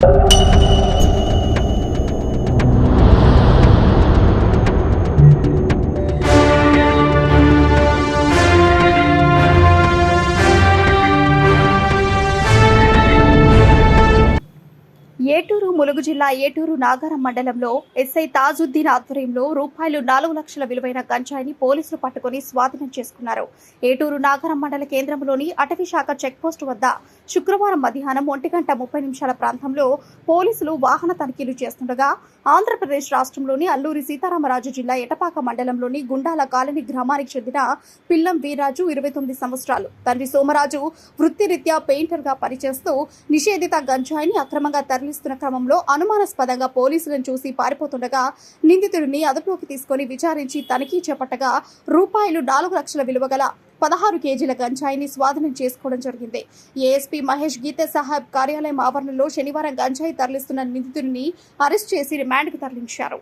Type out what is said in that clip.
you. ఏటూరు ములుగు జిల్లా ఏటూరు నాగారం మండలంలో SI Tajuddin ఆధ్వర్యంలో రూపాయలు నాలుగు లక్షల విలువైన గంజాయిని పోలీసులు పట్టుకుని స్వాధీనం చేసుకున్నారు. ఏటూరు నాగారం మండల కేంద్రంలోని అటవీ శాఖ చెక్పోస్టు వద్ద శుక్రవారం మధ్యాహ్నం ఒంటి గంట ముప్పై నిమిషాల ప్రాంతంలో పోలీసులు వాహన తనిఖీలు చేస్తుండగా ఆంధ్రప్రదేశ్ రాష్ట్రంలోని అల్లూరి సీతారామరాజు జిల్లా ఎటపాక మండలంలోని గుండాల కాలనీ గ్రామానికి చెందిన పిల్లం వీర్రాజు ఇరవై తొమ్మిది సంవత్సరాలు. తండ్రి సోమరాజు వృత్తిరీత్యా పెయింటర్గా పనిచేస్తూ నిషేధిత గంజాయిని అక్రమంగా తరలిస్తున్న క్రమంలో అనుమానాస్పదంగా పోలీసులను చూసి పారిపోతుండగా నిందితుడిని అదుపులోకి తీసుకొని విచారించి తనిఖీ చేపట్టగా రూపాయలు నాలుగు లక్షల విలువ గల పదహారు కేజీల గంజాయిని స్వాధీనం చేసుకోవడం జరిగింది. ఏఎస్పీ మహేష్ గీతే సాహెబ్ కార్యాలయం ఆవరణలో శనివారం గంజాయి తరలిస్తున్న నిందితుడిని అరెస్ట్ చేసి రిమాండ్కు తరలించారు.